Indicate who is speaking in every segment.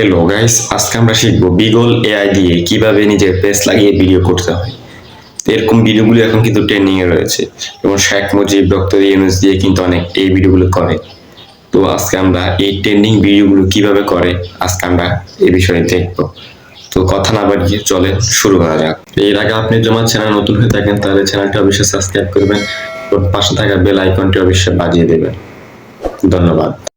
Speaker 1: Hello guys আজকে আমরা শিখব বিগল এআই দিয়ে কীভাবে নিজের পেজ লাগিয়ে ভিডিও করতে হয়। এরকম ভিডিওগুলো এখন কিন্তু ট্রেন্ডিং এ রয়েছে। যেমন শেখ মুজিব ডক্টর ইউনুস দিয়ে কিন্তু অনেক এই ভিডিওগুলো করে। তো আজকে আমরা এই ট্রেন্ডিং ভিডিওগুলো কীভাবে করে, আজকে আমরা এই বিষয়ে দেখব। তো কথা না বাড়িয়ে চলে শুরু করা যাক। এর আগে আপনি যখন চ্যানেল নতুন হয়ে থাকেন, তাহলে চ্যানেলটি অবশ্যই সাবস্ক্রাইব করবেন। এবং পাশে থাকা বেল আইকনটি অবশ্যই বাজিয়ে দেবেন। ধন্যবাদ।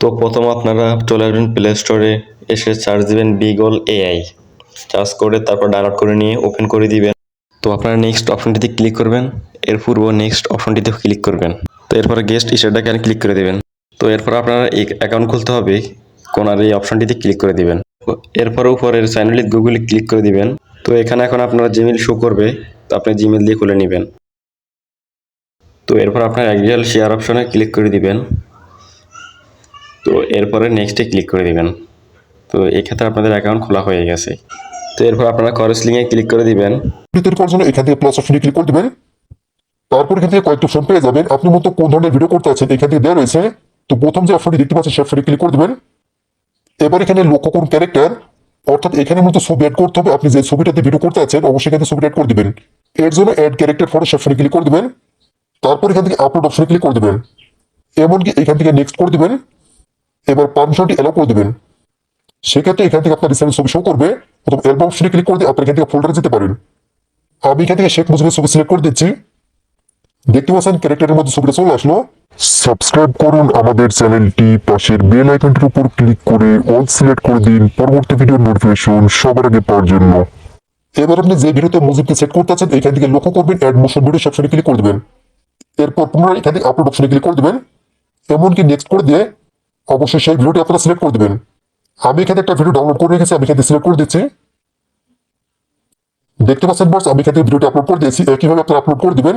Speaker 1: তো প্রথম আপনারা চলে আসবেন প্লে স্টোরে এসে সার্চ দিবেন বিগল এআই সার্চ করে তারপর ডাউনলোড করে নিয়ে ওপেন করে দিবেন। তো আপনারা নেক্সট অপশনটিতে ক্লিক করবেন। এর পূর্ব নেক্সট অপশনটিতে ক্লিক করবেন। তো এরপরে গেস্ট ইস্টারটাকে ক্লিক করে দেবেন। তো এরপর আপনারা অ্যাকাউন্ট খুলতে হবে। কোনার এই অপশনটিতে ক্লিক করে দিবেন। এরপর উপরের চ্যানেলে গুগলে ক্লিক করে দিবেন। তো এখানে এখন আপনারা জিমেল শো করবে। তো আপনি জিমেল দিয়ে খুলে নেবেন। তো এরপর আপনার অ্যাগ্রিয়াল শেয়ার অপশনে ক্লিক করে দিবেন। তো এরপরে নেক্সটে ক্লিক করে দিবেন। তো এক্ষেত্রে আপনাদের অ্যাকাউন্ট খোলা হয়ে গেছে। তো এরপর আপনারা করস লিঙ্কে ক্লিক করে দিবেন।
Speaker 2: তৈরি করার জন্য এখান থেকে প্লাস অপশনে ক্লিক করে দেবেন। তারপর এখান থেকে কয়েকটি অপশন পেয়ে যাবেন। আপনি মতো কোন ধরনের ভিডিও করতে আছেন এখান থেকে দেওয়া রয়েছে। তো প্রথম যে অপশনটি দেখতে পাচ্ছেন, সে ক্লিক করে দেবেন। এবার এখানে লক্ষ্য করুন ক্যারেক্টার অর্থাৎ এখানে মতো ছবি অ্যাড করতে হবে। আপনি যে ছবিটাতে ভিডিও করতে আছেন, অবশ্যই এখানে ছবিটা অ্যাড করে দিবেন। এর জন্য অ্যাড ক্যারেক্টার ফটো অপশনে ক্লিক করে দিবেন। তারপর এখান থেকে আপলোড অপশনে ক্লিক করে দিবেন। এমনকি এখান থেকে নেক্সট করে দিবেন। এবার পারমিশনটি অ্যালো করে দিবেন। সেক্ষেত্রে এখান থেকে আপনার রিসেন্ট ছবি শো করবে অথবা অ্যালবাম অপশনে ক্লিক করে দিয়ে আপনি এখান থেকে ফোল্ডারে যেতে পারেন। আমি এখান থেকে শেখ মুজিবের ছবি সিলেক্ট করে দিচ্ছি। দেখতে পাচ্ছেন ক্যারেক্টারের মধ্যে ছবিটা চলে আসলো। সাবস্ক্রাইব করুন আমাদের চ্যানেলটি পাশের বেল আইকনটির উপর ক্লিক করে অল সিলেক্ট করে দিন। পরবর্তী ভিডিওর নোটিফিকেশন সবার আগে পাওয়ার জন্য। এবার আপনি যে ভিডিওতে মুজিবকে সেট করতে আছেন এখান থেকে লক্ষ্য করবেন অ্যাড মোশন ভিডিও অপশনে ক্লিক করে দেবেন। এরপর পুনরায় এখান থেকে আপলোড অপশনে ক্লিক করে দেবেন। এমনকি নেক্সট করে দিয়ে অবশ্যই সেই ভিডিওটি আপনারা সিলেক্ট করে দেবেন। আমি এখানে একটা ভিডিও ডাউনলোড করে রেখেছি, আমি এখানে সিলেক্ট করে দিচ্ছি। দেখতে পাচ্ছেন বস আমি এখান ভিডিওটি আপলোড করে দিয়েছি। একইভাবে আপনারা আপলোড করে দিবেন?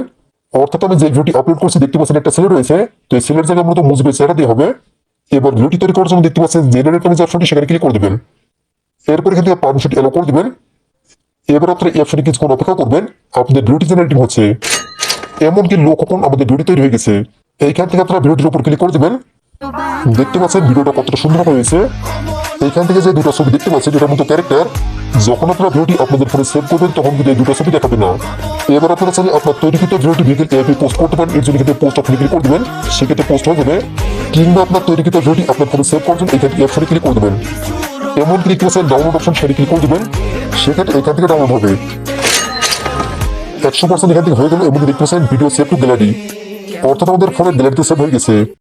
Speaker 2: অর্থাৎ আমি যে ভিডিওটি আপলোড করছি, দেখতে পাচ্ছেন একটা সেল রয়েছে। তো এই সেলের জায়গায় মূলত মুজিবের চেহারা দিয়ে হবে। এবার ভিডিওটি তৈরি করার জন্য দেখতে পাচ্ছেন জেনারেট যে অপশনটি সেখানে ক্লিক করে দেবেন। এরপর এখান থেকে পারমিশনটি এলো করে দিবেন। এবার আপনারা এই অপশনে কিছুক্ষণ অপেক্ষা করবেন। আপনাদের ভিডিওটি জেনারেটিং হচ্ছে। এমনকি লক্ষ্যক্ষণ আমাদের ভিডিও তৈরি হয়ে গেছে। এইখান থেকে আপনারা ভিডিওটির উপর ক্লিক করে দেবেন। দেখতে পাচ্ছেন, ভিডিওটা কতটা সুন্দর হয়েছে। এইখান থেকে যে দুটো ছবি দেখতে পাচ্ছেন, এটার মতো ক্যারেক্টার যখন আপনারা ভিডিওটি আপনাদের ফোনে সেভ করবেন, তখন কিন্তু এই দুটো ছবি দেখাবে না। এবার আপনারা চাইলে আপনার তৈরিকৃত ভিডিওটি ভিকেল অ্যাপে পোস্ট করতে পারেন, এর জন্য এখানে পোস্ট অপশনে ক্লিক করে দেবেন। সেক্ষেত্রে পোস্ট হয়ে যাবে, কিংবা আপনার তৈরিকৃত ভিডিওটি আপনার ফোনে সেভ করার জন্য এখানে অপশনে ক্লিক করে দেবেন। এমন ক্লিক করেছেন ডাউনলোড অপশন সেটি ক্লিক করে দেবেন। সেক্ষেত্রে এখান থেকে ডাউনলোড হবে। একশো পার্সেন্ট এখান থেকে হয়ে গেল এবং দেখতে পাচ্ছেন ভিডিও সেভ টু গ্যালারি অর্থাৎ আমাদের ফোনের গ্যালারিতে সেভ হয়ে গেছে।